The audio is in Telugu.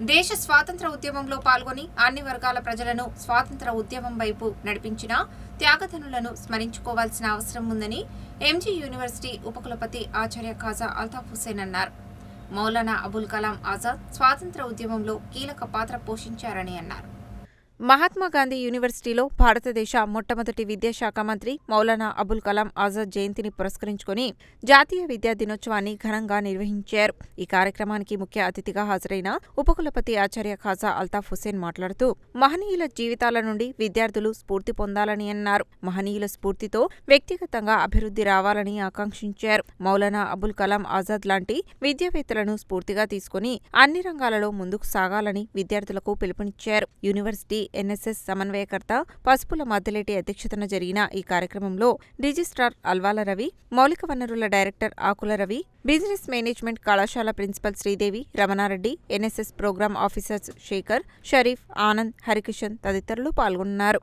దేశ స్వాతంత్ర ఉద్యమంలో పాల్గొని అన్ని వర్గాల ప్రజలను స్వాతంత్ర ఉద్యమం వైపు నడిపించిన త్యాగధనులను స్మరించుకోవాల్సిన అవసరం ఉందని ఎంజీ యూనివర్సిటీ ఉపకులపతి ఆచార్య ఖాజా అల్తాఫ్ హుసేన్ అన్నారు. మౌలానా అబుల్ కలాం ఆజాద్ స్వాతంత్ర ఉద్యమంలో కీలక పాత్ర పోషించారని అన్నారు. మహాత్మా గాంధీ యూనివర్సిటీలో భారతదేశ మొట్టమొదటి విద్యాశాఖ మంత్రి మౌలానా అబుల్ కలాం ఆజాద్ జయంతిని పురస్కరించుకుని జాతీయ విద్యా దినోత్సవాన్ని ఘనంగా నిర్వహించారు. ఈ కార్యక్రమానికి ముఖ్య అతిథిగా హాజరైన ఉపకులపతి ఆచార్య ఖాజా అల్తాఫ్ హుసేన్ మాట్లాడుతూ మహనీయుల జీవితాల నుండి విద్యార్థులు స్ఫూర్తి పొందాలని అన్నారు. మహనీయుల స్ఫూర్తితో వ్యక్తిగతంగా అభివృద్ధి రావాలని ఆకాంక్షించారు. మౌలానా అబుల్ కలాం ఆజాద్ లాంటి విద్యావేత్తలను స్ఫూర్తిగా తీసుకుని అన్ని రంగాలలో ముందుకు సాగాలని విద్యార్థులకు పిలుపునిచ్చారు. యూనివర్సిటీ ఎన్ఎస్ఎస్ సమన్వయకర్త పసుపుల మద్దలేటి అధ్యక్షతన జరిగిన ఈ కార్యక్రమంలో రిజిస్ట్రార్ అల్వాల రవి మౌలిక వనరుల director Akula Ravi business management కళాశాల principal Sridevi Ramana Reddy NSS programme officers Shekar Sharif Anand Harikishan తదితరులు పాల్గొన్నారు.